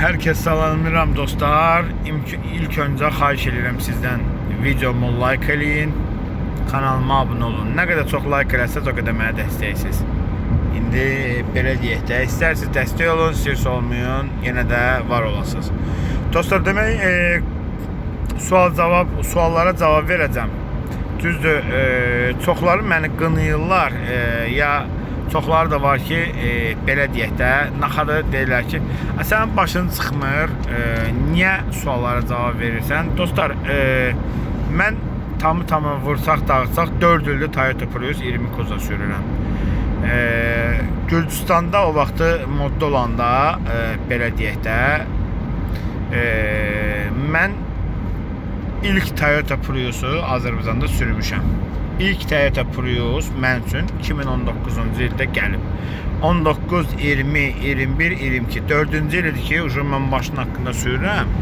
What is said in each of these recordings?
Herkes salamlayıram dostlar. İlk öncə xahiş edirəm sizdən videomu like eləyin. Kanalıma abunə olun. Nə qədər çox like eləsəz, o qədər mənə dəstəyirsiniz. İndi belə deyək də, istərsiniz dəstək olun, istərsiniz olmayın, yenə də var olasınız. Dostlar, demək, e, sual cavab suallara cavab verəcəm. Düzdür, e, çoxları məni qınayırlar, e, ya çoxları da var ki, e, belə deyək də, naxadı deyirlər ki, "A, sənin başın çıxmır, e, niyə suallara cavab verirsən?" Dostlar, e, mən tamı tamı vursaq, dağıtsaq 4 ildir Toyota Prius 20 koza sürürəm. E, Gürcüstanda o vaxtı modda olanda, e, belə deyək də, e, mən ilk Toyota Prius'u Azərbaycanda sürmüşəm. İlk Toyota Prius mən üçün 2019-cu ildə gəlib. 19, 20, 21, 22 4-cü il idi ki, uje mən maşın haqqında sürürəm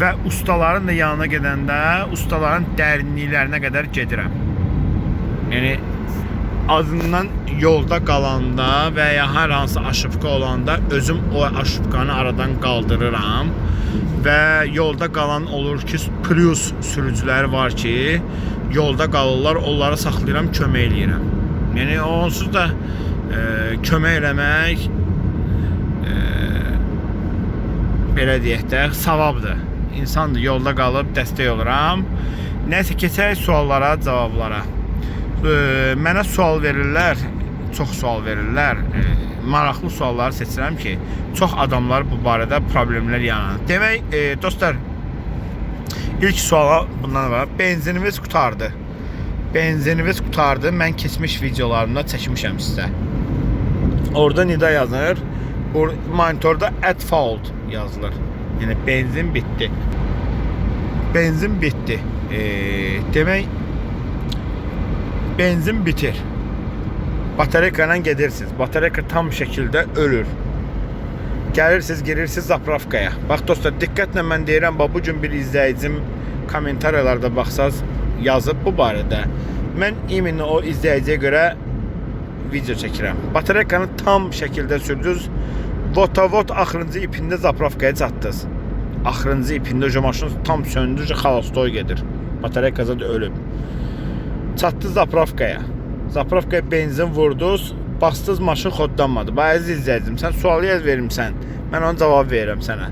və ustaların da yanına gedəndə ustaların dərinliklərinə qədər gedirəm. Yəni azından yolda qalanda və ya hər hansı aşıbqa olanda özüm o aşıbqanı aradan qaldırıram və yolda qalan olur ki, Prius sürücüləri var ki, yolda qalırlar, onları saxlayıram, kömək eləyirəm. Yəni onsuz da e, kömək eləmək e, belə deyək də savabdır. İnsandır, yolda qalıb dəstək oluram. Nəsə keçək suallara, cavablara. E, mənə sual verirlər, çox sual verirlər. E, maraqlı sualları seçirəm ki, çox adamlar bu barədə problemlər yaranır. Demək, e, dostlar, ilk suala bundan var. Benzinimiz qutardı. Benzinimiz qutardı. Mən keçmiş videolarımda çəkmişəm sizə. Orada nida yazılır. Bu monitorda at fault yazılır. Yəni benzin bitdi. Benzin bitdi. E, demək benzin bitir. Batareyka ilə gedirsiniz. Batareyka tam şəkildə ölür. Gəlirsiniz, girirsiniz zapravkaya. Bax dostlar, diqqətlə mən deyirəm, bax bu bir izləyicim kommentariyalarda baxsaz yazıb bu barədə. Mən iminli o izləyiciyə görə video çəkirəm. Batareykanı tam şəkildə sürdünüz. Votavot axırıncı ipində zapravkaya çatdınız. Axırıncı ipində o maşın tam söndürücü xalastoy gedir. Batareyka zad ölüb. Çatdınız zapravkaya. Zapravkaya benzin vurdunuz, bastınız maşın xodlanmadı. Bax əziz izləyicim, sən sual yaz verimsən. Mən ona cavab verirəm sənə.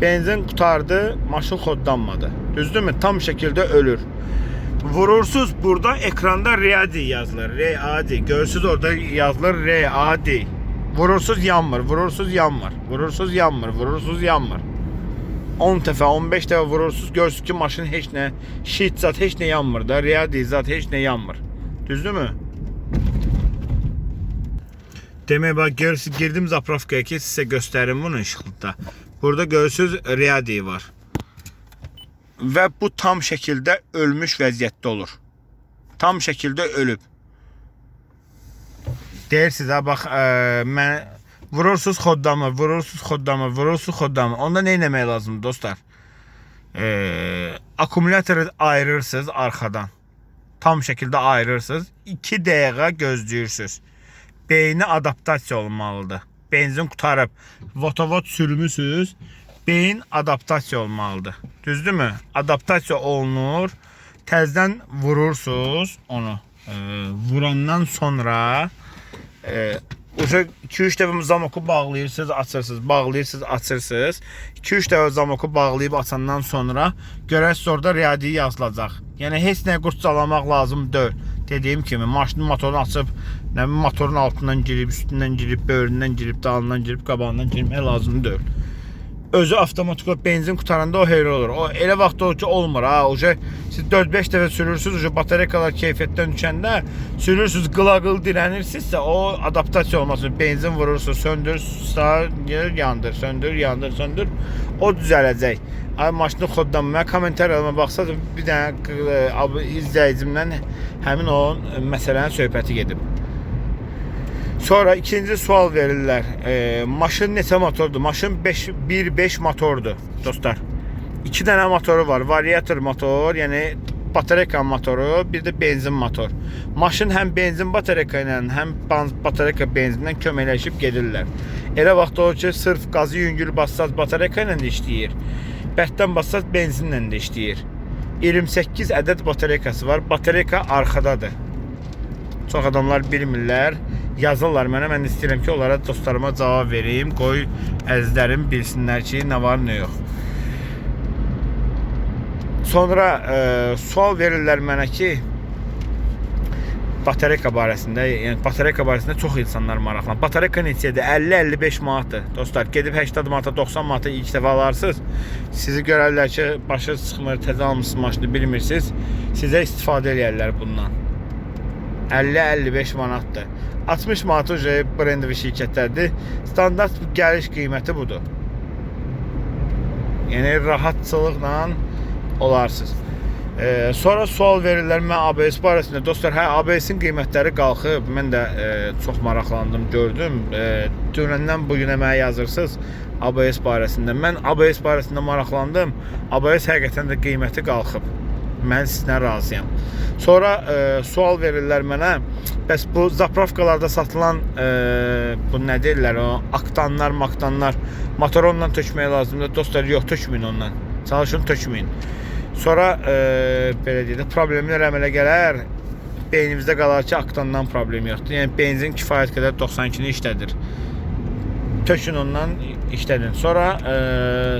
Benzin qutardı, maşın xodlanmadı. Düzdürmü? Tam şəkildə ölür. Vurursuz burada ekranda Readi yazılır. Readi. Görürsüz orada yazılır Readi. Vurursuz yanmır, vurursuz yanmır. Vurursuz yanmır, vurursuz yanmır. 10 dəfə, 15 dəfə vurursuz görürsüz ki, maşın heç nə, şit zat heç nə yanmır da, Readi zat heç nə yanmır. Düzdürmü? Demək bax görürsüz girdim zapravkaya ki sizə göstərim bunu işıqlıqda. Burada görürsüz Readi var. Və bu tam şəkildə ölmüş vəziyyətdə olur. Tam şəkildə ölüb. Deyirsiniz ha bax ə, mən vurursunuz xoddamı, vurursunuz xoddamı, vurursunuz xoddamı. Onda nə etmək lazımdır dostlar? Ə, akkumulatoru ayırırsınız arxadan. Tam şəkildə ayırırsınız. 2 dəqiqə gözləyirsiniz. Beyni adaptasiya olmalıdır. Benzin qutarıb, votavot sürmüsüz. Beyin adaptasiya olmalıdır. Düzdürmü? Adaptasiya olunur. Təzədən vurursunuz onu. Ee, vurandan sonra e, Uşa 2-3 dəfə zamoku bağlayırsınız, açırsınız, bağlayırsınız, açırsınız. 2-3 dəfə zamoku bağlayıb açandan sonra görərsiniz orada riadi yazılacaq. Yəni heç nə qurcalamaq lazım deyil. Dediyim kimi maşının motorunu açıb, nə motorun altından girib, üstündən girib, böyründən girib, dalından girib, qabağından girmək lazım deyil. Özü avtomatik benzin qutaranda o heyri olur. O elə vaxt olur ki, olmur ha. Oje siz 4-5 dəfə sürürsüz, oje batareykalar keyfiyyətdən düşəndə sürürsüz, qılaqıl dirənirsinizsə, o adaptasiya olmasın. Benzin vurursunuz, söndür, sağ, yandır, söndür, yandır, söndür. O düzələcək. Ay maşını xodlanmaya kommentariyalarıma baxsaz bir dənə e, izləyicimdən həmin o məsələnin söhbəti gedib. Sonra ikinci sual verirlər. E, maşın neçə motordur? Maşın 5 1.5 motordur dostlar. 2 dənə motoru var. Variator motor, yəni batareyka motoru, bir də benzin motor. Maşın həm benzin batareyka ilə, həm batareyka benzinlə köməkləşib gedirlər. Elə vaxt olur ki, sırf qazı yüngül bassaz batareyka ilə də işləyir. Bərkdən bassaz benzinlə də işləyir. 28 ədəd batareykası var. Batareyka arxadadır. Çox adamlar bilmirlər. Yazırlar mənə. Mən istəyirəm ki, onlara dostlarıma cavab verim. Qoy əzizlərim bilsinlər ki, nə var, nə yox. Sonra e, sual verirlər mənə ki, batareyka barəsində, yəni batareyka barəsində çox insanlar maraqlanır. Batareyka neçədir? 50-55 manatdır. Dostlar, gedib 80 manata, 90 manata ilk dəfə alarsınız. Sizi görərlər ki, başı çıxmır, təzə almısınız maşını bilmirsiniz. Sizə istifadə eləyərlər bundan. 50-55 manatdır. 60 manat ucu brendi şirkətlərdir. Standart gəliş qiyməti budur. Yəni rahatçılıqla olarsınız. Ee, sonra sual verirlər mən ABS barəsində. Dostlar, hə ABS-in qiymətləri qalxıb. Mən də e, çox maraqlandım, gördüm. E, dünəndən bu günə mənə yazırsınız ABS barəsində. Mən ABS barəsində maraqlandım. ABS həqiqətən də qiyməti qalxıb. Mən sizlə razıyam. Sonra e, sual verirlər mənə. Bəs bu zapravkalarda satılan e, bu nə deyirlər o aktanlar, maktanlar motor ondan tökmək lazımdır. Dostlar, yox, tökməyin ondan. Çalışın tökməyin. Sonra e, belə deyək problemlər əmələ gələr. Beynimizdə qalar ki, aktandan problem yoxdur. Yəni benzin kifayət qədər 92-ni işlədir. Tökün ondan işlədin. Sonra e,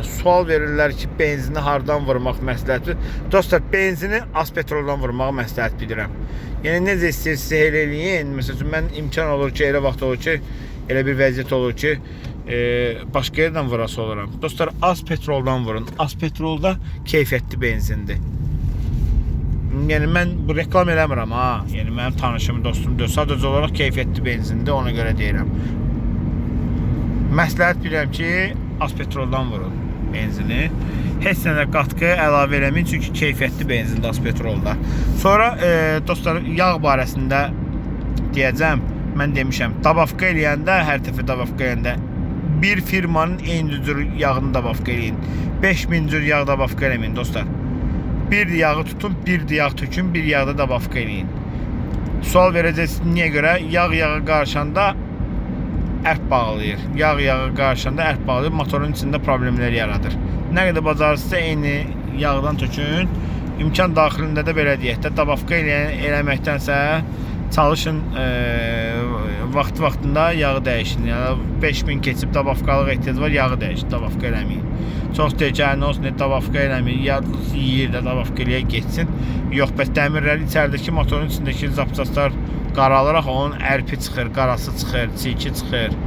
sual verirlər ki, benzini hardan vurmaq məsləhətdir. Dostlar, benzini aspetroldan vurmağı məsləhət bilirəm. Yəni necə istəyirsiniz elə eləyin. Məsələn, mən imkan olur ki, elə vaxt olur ki, elə bir vəziyyət olur ki, e, başqa yerdən vurası oluram. Dostlar, az petroldan vurun. Az petrolda keyfiyyətli benzindir. Yəni mən bu reklam eləmirəm ha. Yəni mənim tanışım, dostum deyil. Sadəcə olaraq keyfiyyətli benzindir, ona görə deyirəm. Məsləhət bilirəm ki, az petroldan vurun benzini. Heç nə də qatqı əlavə eləməyin çünki keyfiyyətli benzindir az petrolda. Sonra e, dostlar yağ barəsində deyəcəm. Mən demişəm, dabavka eləyəndə, hər dəfə dabavka eləyəndə bir firmanın eyni cür yağını dabavka eləyin. 5000 cür yağ dabavka eləməyin dostlar. Bir yağı tutun, bir yağ tökün, bir yağda dabavka eləyin. Sual verəcəksiniz niyə görə? Yağ yağa qarışanda ərk bağlayır. Yağ yağa qarışanda ərk bağlayır, motorun içində problemlər yaradır. Nə qədər bacarırsınızsa eyni yağdan tökün. İmkan daxilində də belə deyək də dabavka eləyən eləməkdənsə çalışın e, vaxt vaxtında yağı dəyişin. Yəni 5000 keçib dabavkalıq ehtiyac var, yağı dəyişin, dabavka eləməyin. Çox təcərin olsun, dabavka eləməyin. Ya yeyir də dabavka eləyə getsin. Yox, bəs dəmirləri içəridəki motorun içindəki zapçaslar qaralaraq onun ərpi çıxır, qarası çıxır, çirki çıxır.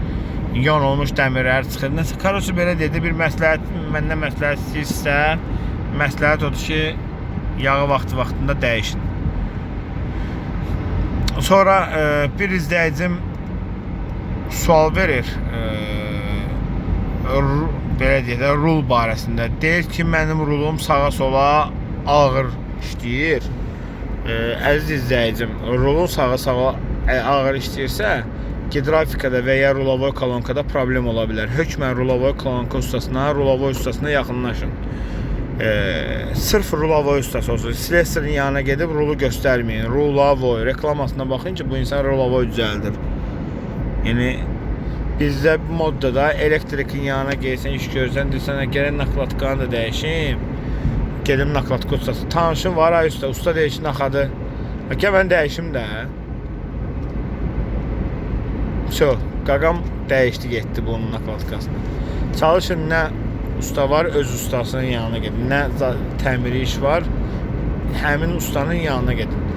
Yon olmuş dəmirlər çıxır. Nəsə karosu belə dedi, bir məsləhət məndən məsləhət istəyirsə, məsləhət odur ki, yağı vaxtı vaxtında dəyişin. Sonra e, bir izləyicim sual verir. E, belə deyək də rul barəsində. Deyir ki, mənim rulum sağa sola ağır işləyir. E, əziz izləyicim, rulun sağa sola ə- ağır işləyirsə, gidrafikada və ya rulovoy kolonkada problem ola bilər. Hökmən rulovoy kolonka ustasına, rulovoy ustasına yaxınlaşın. E, sırf rulovoy ustası olsun. Silvestrin yanına gedib rulu göstərməyin. Rulovoy reklamasına baxın ki, bu insan rulovoy düzəldir. Yəni bizdə bu moddada elektrikin yanına gelsən, iş görsən, desən, gəlin naklatkanı da dəyişim. Gedim naklatka ustası. Tanışım var ay usta, usta deyir ki, naxadı. Gəl mən dəyişim də. Şo, qaqam dəyişdi getdi bunun naklatkasını. Çalışın nə usta var, öz ustasının yanına gedin. Nə təmiri iş var, həmin ustanın yanına gedin.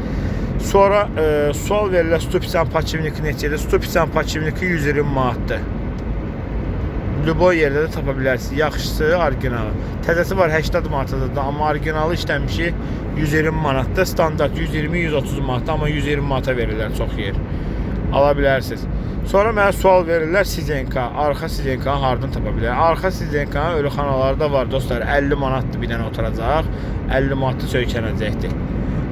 Sonra e, sual verirlər Stupisan paçivniki neçədir? Stupisan paçivniki 120 manatdır. Lüboy yerdə də tapa bilərsiniz. Yaxşısı orijinalı. Təzəsi var 80 manatadır, da, amma orijinalı işləmişi 120 manatdır. Standart 120-130 manatdır, amma 120 manata verirlər çox yer. Ala bilərsiniz. Sonra mənə sual verirlər Sizenka, arxa Sizenka hardan tapa bilər? Arxa Sizenka ölüxanalarda var dostlar. 50 manatdır bir dənə oturacaq, 50 manatda söykənəcəkdir.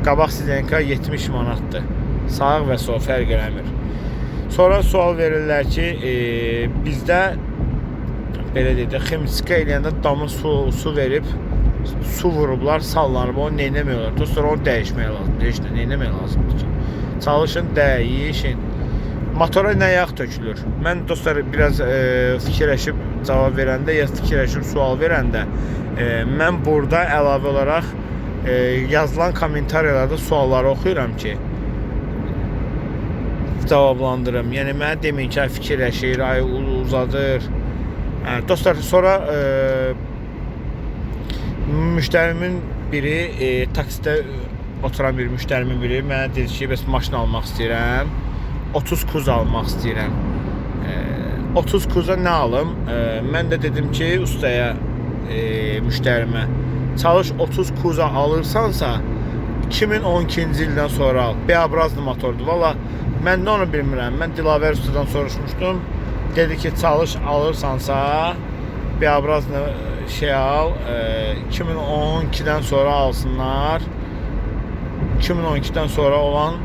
Qabaq Sizenka 70 manatdır. Sağ və sol fərq eləmir. Sonra sual verirlər ki, e, bizdə belə deyək də ximçika eləyəndə damı su, su verib su vurublar, sallanıb, onu neynəmək Dostlar, onu dəyişmək lazımdır. Heç nə neynəmək lazımdır ki? Çalışın, dəyişin. Motora nə yağ tökülür? Mən dostlar biraz e, fikirləşib cavab verəndə, ya fikirləşib sual verəndə, e, mən burada əlavə olaraq e, yazılan kommentariyalarda sualları oxuyuram ki, cavablandırım. Yəni mənə deməyin ki, fikirləşir, ay uzadır. Hə, dostlar, sonra e, müştərimin biri e, taksidə oturan bir müştərimin biri mənə dedi ki, bəs maşın almaq istəyirəm. 30 kuz almaq istəyirəm. E, 30 kuza nə alım? E, mən də dedim ki, ustaya, e, müştərimə, çalış 30 kuza alırsansa 2012-ci ildən sonra al. Beabrazlı motordur. Valla mən də onu bilmirəm. Mən Dilavər ustadan soruşmuşdum. Dedi ki, çalış alırsansa Beabrazlı şey al. E, 2012-dən sonra alsınlar. 2012-dən sonra olan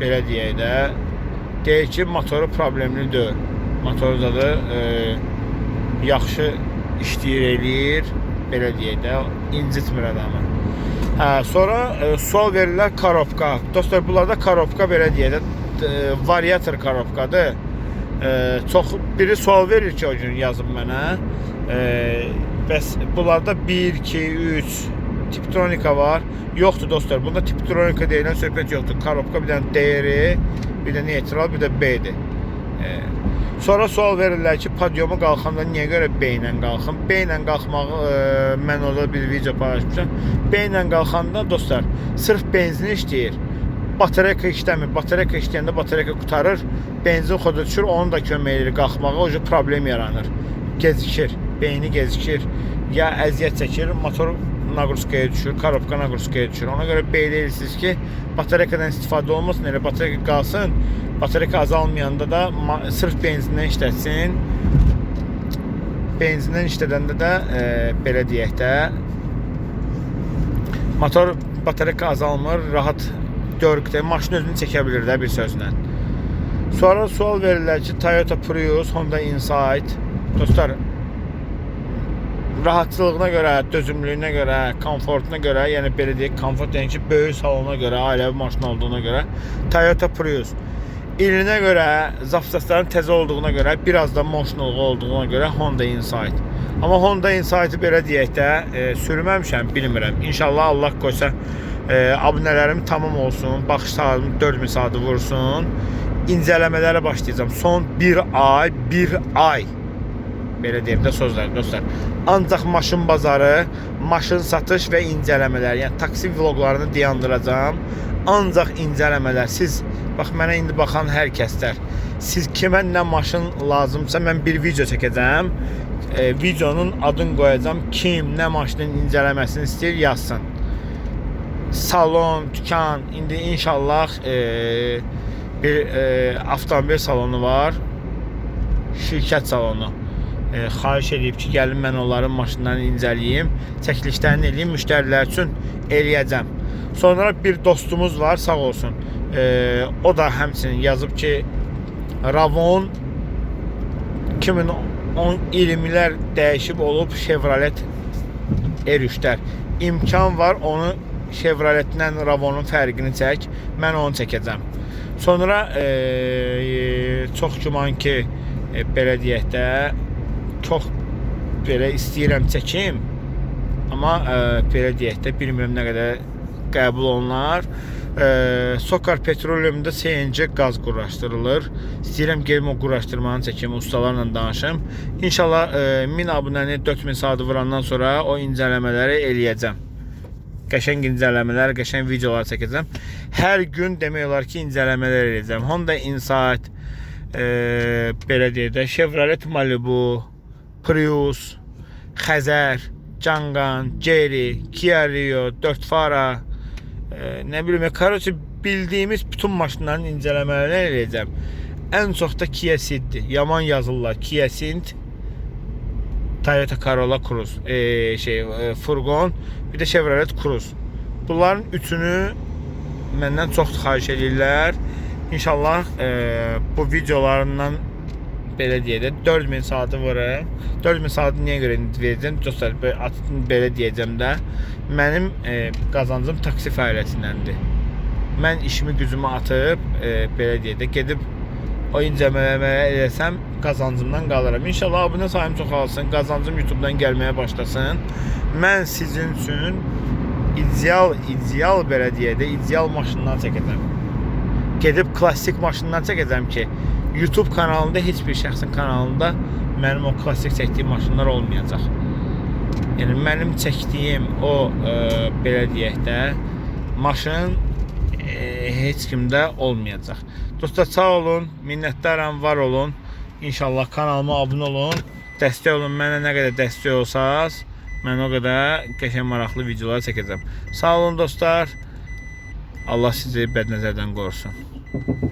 belə deyək də deyir ki, motoru problemli deyil. Motoru da e, yaxşı işləyir, eləyir. Belə deyək də, incitmir adamı. Hə, sonra e, sual verirlər korobka. Dostlar, bunlarda korobka belə deyək də e, variator korobkadır. E, çox biri sual verir ki, o gün yazıb mənə. E, bəs bunlarda 1, 2, 3 tiptronika var. Yoxdur dostlar. Bunda tiptronika deyilən söhbət yoxdur. Korobka bir dənə DR, bir də neytral, bir də B-dir. E, Sonra sual verirlər ki, podyomu qalxanda niyə görə B ilə qalxım? B ilə qalxmağı e, mən orada bir video paylaşmışam. B ilə qalxanda dostlar, sırf benzin işləyir. Batareyka işləmir. Batareyka işləyəndə batareyka qutarır. Benzin xoda düşür, onun da kömək edir qalxmağa. O problem yaranır. Gecikir. Beyni gecikir. Ya əziyyət çəkir, motor naqruskaya düşür, korobka naqruskaya düşür. Ona görə B deyirsiniz ki, batareykadan istifadə olmasın, elə batareyka qalsın. Batareyka azalmayanda da sırf benzindən işlətsin. Benzindən işlədəndə də e, belə deyək də motor batareyka azalmır, rahat görükdə maşın özünü çəkə bilir də bir sözlə. Sonra sual verirlər ki, Toyota Prius, Honda Insight. Dostlar, rahatlığına görə, dözümlülüyünə görə, komfortuna görə, yəni belə deyək, komfort yəni ki, böyük salona görə, ailəvi maşın olduğuna görə Toyota Prius ilinə görə, zapsasların təzə olduğuna görə, biraz da moşnuluğu olduğuna görə Honda Insight. Amma Honda Insight-ı belə deyək də, e, sürməmişəm, bilmirəm. İnşallah Allah qoysa e, abunələrim tamam olsun, baxış saatım 4000 saatı vursun. İncələmələrə başlayacağam. Son 1 ay, 1 ay belə deyim də sözlər dostlar. Ancaq maşın bazarı, maşın satış və incələmələr, yəni taksi vloqlarını dayandıracağam. Ancaq incələmələr. Siz bax mənə indi baxan hər kəslər, siz kimə nə maşın lazımsa mən bir video çəkəcəm. E, videonun adını qoyacağam. Kim nə maşının incələməsini istəyir yazsın. Salon, dükan, indi inşallah e, bir e, avtomobil salonu var. Şirkət salonu e, xahiş edib ki, gəlin mən onların maşınlarını incələyim, çəkilişlərini eləyim, müştərilər üçün eləyəcəm. Sonra bir dostumuz var, sağ olsun. E, o da həmçinin yazıb ki, Ravon 2020-lər dəyişib olub Chevrolet R3-lər. İmkan var onu Chevroletlə Ravonun fərqini çək. Mən onu çəkəcəm. Sonra e, çox güman ki, e, belə deyək də çox belə istəyirəm çəkim. Amma e, belə deyək də bilmirəm nə qədər qəbul olunar. E, Sokar Petroleumda CNC qaz quraşdırılır. İstəyirəm gedim o quraşdırmanı çəkim, ustalarla danışım. İnşallah e, 1000 abunəni 4000 saat vurandan sonra o incələmələri eləyəcəm. Qəşəng incələmələr, qəşəng videolar çəkəcəm. Hər gün demək olar ki, incələmələr edəcəm. Honda Insight, e, belə deyək də, Chevrolet Malibu, Prius, Xəzər, Canqan, Jerry, Kia Rio, 4 fara, e, nə bilim, короче, bildiyimiz bütün maşınların incələmələrini eləyəcəm. Ən çox da Kia Ceed-dir. Yaman yazırlar. Kia Ceed, Toyota Corolla Cruze, e, şey, e, furqon, bir də Chevrolet Cruze. Bunların üçünü məndən çox xahiş edirlər. İnşallah e, bu videolarından belə deyək də 4000 saatı vururam. 4000 saatı niyə görə verəcəm? Dostlar, belə deyəcəm də mənim e, qazancım taksi fəaliyyətindəndir. Mən işimi gücümü atıb e, belə deyək də gedib oyun cəmələməyə eləsəm qazancımdan qalıram. İnşallah abunə sayım çoxalsın, qazancım YouTube-dan gəlməyə başlasın. Mən sizin üçün ideal, ideal belə deyək də, ideal maşından çəkəcəm. Gedib klassik maşından çəkəcəm ki, YouTube kanalında heç bir şəxsin kanalında mənim o klassik çəkdiyim maşınlar olmayacaq. Yəni mənim çəkdiyim o e, belə deyək də maşın e, heç kimdə olmayacaq. Dostlar sağ olun, minnətdaram, var olun. İnşallah kanalıma abunə olun. Dəstək olun mənə nə qədər dəstək olsaz, mən o qədər qəşəng maraqlı videolar çəkəcəm. Sağ olun dostlar. Allah sizi bədnəzərdən qorusun.